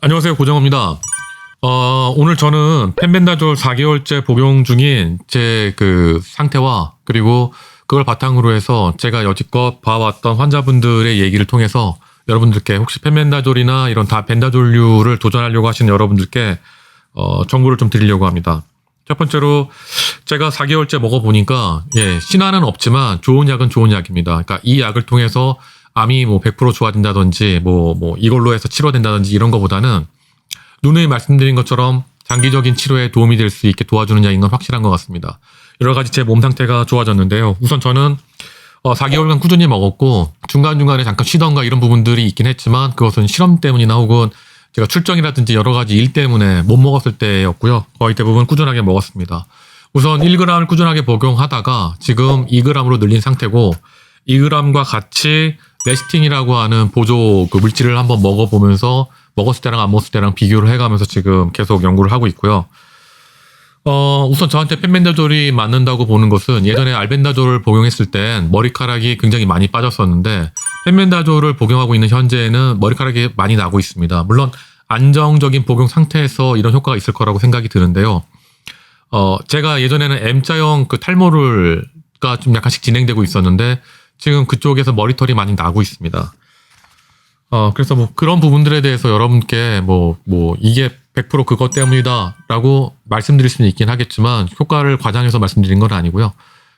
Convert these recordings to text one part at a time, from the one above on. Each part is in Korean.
안녕하세요 고정호입니다. 어, 오늘 저는 펜벤다졸 4개월째 복용 중인 제 그 상태와 그리고 그걸 바탕으로 해서 제가 여지껏 봐왔던 환자분들의 얘기를 통해서 여러분들께 혹시 펜벤다졸이나 이런 다 벤다졸류를 도전하려고 하시는 여러분들께 어, 정보를 좀 드리려고 합니다. 첫 번째로 제가 4개월째 먹어보니까 예, 신화는 없지만 좋은 약은 좋은 약입니다. 그러니까 이 약을 통해서 암이 뭐 100% 좋아진다든지 뭐, 뭐 이걸로 해서 치료된다든지 이런 거보다는 누누이 말씀드린 것처럼 장기적인 치료에 도움이 될 수 있게 도와주는 약인 건 확실한 것 같습니다. 여러 가지 제 몸 상태가 좋아졌는데요. 우선 저는 어, 4개월간 꾸준히 먹었고 중간중간에 잠깐 쉬던가 이런 부분들이 있긴 했지만 그것은 실험 때문이나 혹은 제가 출정이라든지 여러 가지 일 때문에 못 먹었을 때였고요. 거의 대부분 꾸준하게 먹었습니다. 우선 1g을 꾸준하게 복용하다가 지금 2g으로 늘린 상태고 2g과 같이 레시틴이라고 하는 보조 그 물질을 한번 먹어보면서 먹었을 때랑 안 먹었을 때랑 비교를 해가면서 지금 계속 연구를 하고 있고요. 어, 우선 저한테 펜벤다졸이 맞는다고 보는 것은 예전에 알벤다졸을 복용했을 땐 머리카락이 굉장히 많이 빠졌었는데 펜벤다졸을 복용하고 있는 현재에는 머리카락이 많이 나고 있습니다. 물론 안정적인 복용 상태에서 이런 효과가 있을 거라고 생각이 드는데요. 어, 제가 예전에는 M자형 그 탈모를가 좀 약간씩 진행되고 있었는데 지금 그쪽에서 머리털이 많이 나고 있습니다. 어, 그래서 뭐 그런 부분들에 대해서 여러분께 뭐, 뭐, 이게 100% 그것 때문이다라고 말씀드릴 수는 있긴 하겠지만 효과를 과장해서 말씀드린 건 아니고요.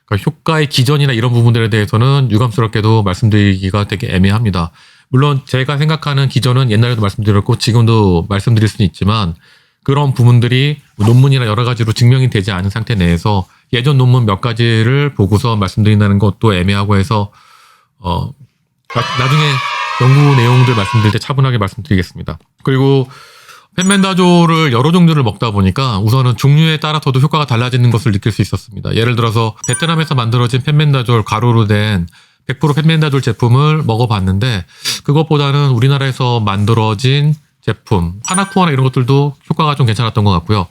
그러니까 효과의 기전이나 이런 부분들에 대해서는 유감스럽게도 말씀드리기가 되게 애매합니다. 물론 제가 생각하는 기전은 옛날에도 말씀드렸고 지금도 말씀드릴 수는 있지만 그런 부분들이 논문이나 여러 가지로 증명이 되지 않은 상태 내에서 예전 논문 몇 가지를 보고서 말씀드린다는 것도 애매하고 해서 어 나, 나중에 연구 내용들 말씀드릴 때 차분하게 말씀드리겠습니다. 그리고 펜멘다졸을 여러 종류를 먹다 보니까 우선은 종류에 따라서도 효과가 달라지는 것을 느낄 수 있었습니다. 예를 들어서 베트남에서 만들어진 펜멘다졸 가루로 된 100% 펜멘다졸 제품을 먹어봤는데 그것보다는 우리나라에서 만들어진 제품 하나쿠아나 이런 것들도 효과가 좀 괜찮았던 것 같고요.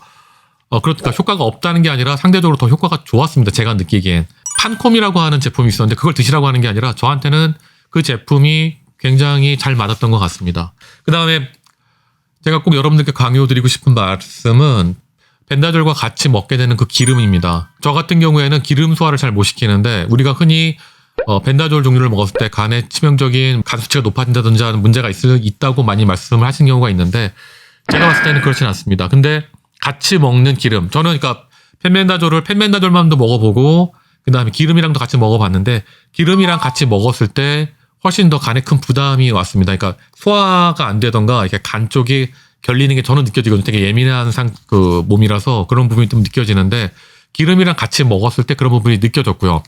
어, 그러니까 효과가 없다는 게 아니라 상대적으로 더 효과가 좋았습니다. 제가 느끼기엔. 판콤이라고 하는 제품이 있었는데 그걸 드시라고 하는 게 아니라 저한테는 그 제품이 굉장히 잘 맞았던 것 같습니다. 그 다음에 제가 꼭 여러분들께 강요드리고 싶은 말씀은 벤다졸과 같이 먹게 되는 그 기름입니다. 저 같은 경우에는 기름 소화를 잘 못 시키는데 우리가 흔히 어, 벤다졸 종류를 먹었을 때 간에 치명적인 간 수치가 높아진다든지 하는 문제가 있, 있다고 많이 말씀을 하신 경우가 있는데 제가 봤을 때는 그렇진 않습니다. 근데 같이 먹는 기름 저는 그러니까 펜멘다졸을 펜멘다졸만도 먹어보고 그 다음에 기름이랑도 같이 먹어봤는데 기름이랑 같이 먹었을 때 훨씬 더 간에 큰 부담이 왔습니다. 그러니까 소화가 안 되던가 이렇게 간 쪽이 결리는 게 저는 느껴지거든요. 되게 예민한 상, 그 몸이라서 그런 부분이 좀 느껴지는데 기름이랑 같이 먹었을 때 그런 부분이 느껴졌고요.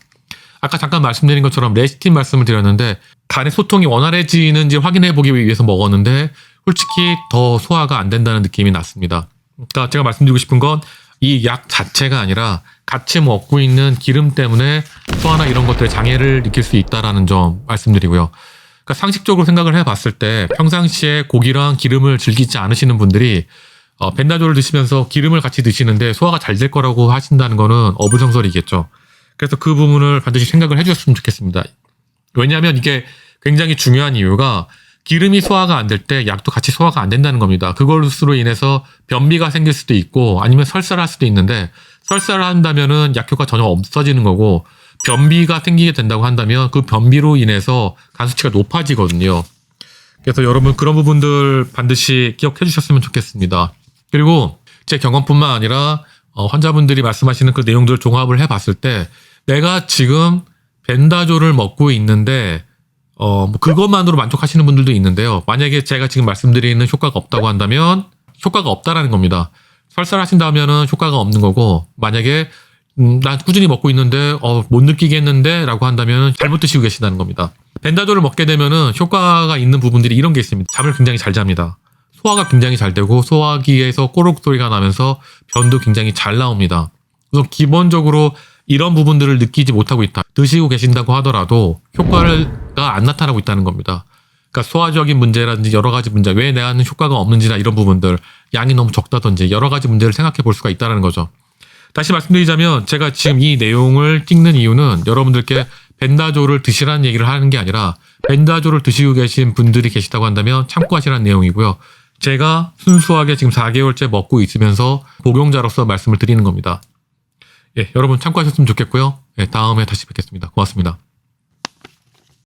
아까 잠깐 말씀드린 것처럼 레시틴 말씀을 드렸는데 간의 소통이 원활해지는지 확인해 보기 위해서 먹었는데 솔직히 더 소화가 안 된다는 느낌이 났습니다. 그러니까 제가 말씀드리고 싶은 건 이 약 자체가 아니라 같이 먹고 있는 기름 때문에 소화나 이런 것들에 장애를 느낄 수 있다라는 점 말씀드리고요. 그러니까 상식적으로 생각을 해봤을 때 평상시에 고기랑 기름을 즐기지 않으시는 분들이 어, 벤다졸을 드시면서 기름을 같이 드시는데 소화가 잘 될 거라고 하신다는 거는 어부정설이겠죠. 그래서 그 부분을 반드시 생각을 해주셨으면 좋겠습니다. 왜냐하면 이게 굉장히 중요한 이유가 기름이 소화가 안 될 때 약도 같이 소화가 안 된다는 겁니다. 그걸로 인해서 변비가 생길 수도 있고 아니면 설사를 할 수도 있는데 설사를 한다면은 약효가 전혀 없어지는 거고 변비가 생기게 된다고 한다면 그 변비로 인해서 간 수치가 높아지거든요. 그래서 여러분 그런 부분들 반드시 기억해 주셨으면 좋겠습니다. 그리고 제 경험뿐만 아니라 어, 환자분들이 말씀하시는 그 내용들을 종합을 해 봤을 때 내가 지금 벤다졸을 먹고 있는데 어, 뭐 그것만으로 만족하시는 분들도 있는데요. 만약에 제가 지금 말씀드리는 효과가 없다고 한다면 효과가 없다라는 겁니다. 설사하신다면은 효과가 없는 거고 만약에 음, 난 꾸준히 먹고 있는데 어, 못 느끼겠는데 라고 한다면 잘못 드시고 계시다는 겁니다. 벤다졸을 먹게 되면은 효과가 있는 부분들이 이런 게 있습니다. 잠을 굉장히 잘 잡니다. 소화가 굉장히 잘 되고 소화기에서 꼬르륵 소리가 나면서 변도 굉장히 잘 나옵니다. 그래서 기본적으로 이런 부분들을 느끼지 못하고 있다. 드시고 계신다고 하더라도 효과 가안 나타나고 있다는 겁니다. 그러니까 소화적인 문제라든지 여러 가지 문제, 왜 내가는 효과가 없는지나 이런 부분들, 양이 너무 적다든지 여러 가지 문제를 생각해 볼 수가 있다는 거죠. 다시 말씀드리자면 제가 지금 이 내용을 찍는 이유는 여러분들께 벤다졸을 드시라는 얘기를 하는 게 아니라 벤다졸을 드시고 계신 분들이 계시다고 한다면 참고하시라는 내용이고요. 제가 순수하게 지금 4개월째 먹고 있으면서 복용자로서 말씀을 드리는 겁니다. 예, 여러분 참고하셨으면 좋겠고요. 예, 다음에 다시 뵙겠습니다. 고맙습니다.